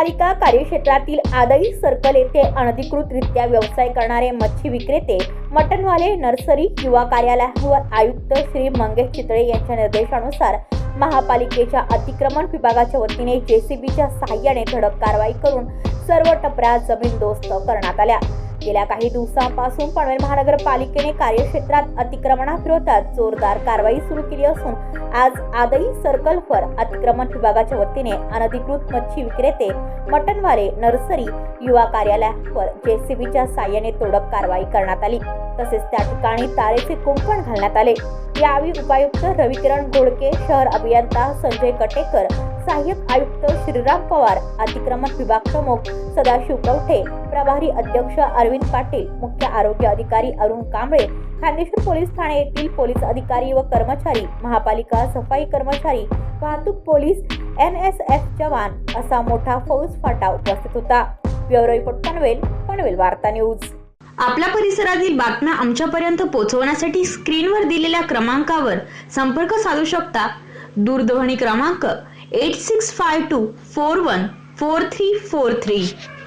पालिका कार्यक्षेत्रातील आदई सर्कल येथे अनधिकृतरित्या व्यवसाय करणारे मच्छी विक्रेते मटनवाले नर्सरी युवा कार्यालयावर आयुक्त श्री मंगेश चितळे यांच्या निर्देशानुसार महापालिकेच्या अतिक्रमण विभागाच्या वतीने जेसीबीच्या सहाय्याने धडक कारवाई करून सर्व टपऱ्या जमीनदोस्त करण्यात आल्या. गेल्या काही दिवसांपासून पनवेल महानगरपालिकेने कार्यक्षेत्रात अतिक्रमणाविरोधात जोरदार कारवाई सुरू केली असून आज आदई सर्कलवर अतिक्रमण विभागाच्या वतीने अनधिकृत मच्छी विक्रेते मटनवाले नर्सरी युवा कार्यालयावर जेसीबीच्या साह्याने तोडक कारवाई करण्यात आली. तसेच त्या ठिकाणी तारेचे कुंपण घालण्यात आले. यावेळी उपायुक्त रविकिरण घोडके शहर अभियंता संजय कटेकर सहाय्यक आयुक्त श्रीराम पवार अतिक्रमण विभाग प्रमुख सदाशिव कवठे प्रभारी अध्यक्ष अरविंद पाटील मुख्य आरोग्य अधिकारी अरुण कांबळे खांदेश्वर पोलीस ठाणे येथील पोलीस अधिकारी व कर्मचारी महापालिका सफाई कर्मचारी वाहतूक पोलीस एन एस एफ जवान असा मोठा फौज फाटा उपस्थित होता. ब्युरो रिपोर्ट पनवेल पनवेल वार्ता न्यूज. आपल्या परिसरातील बातम्या आमच्यापर्यंत पोहोचवण्यासाठी स्क्रीनवर दिलेल्या क्रमांकावर संपर्क साधू शकता. दूरध्वनी क्रमांक 8652 414343.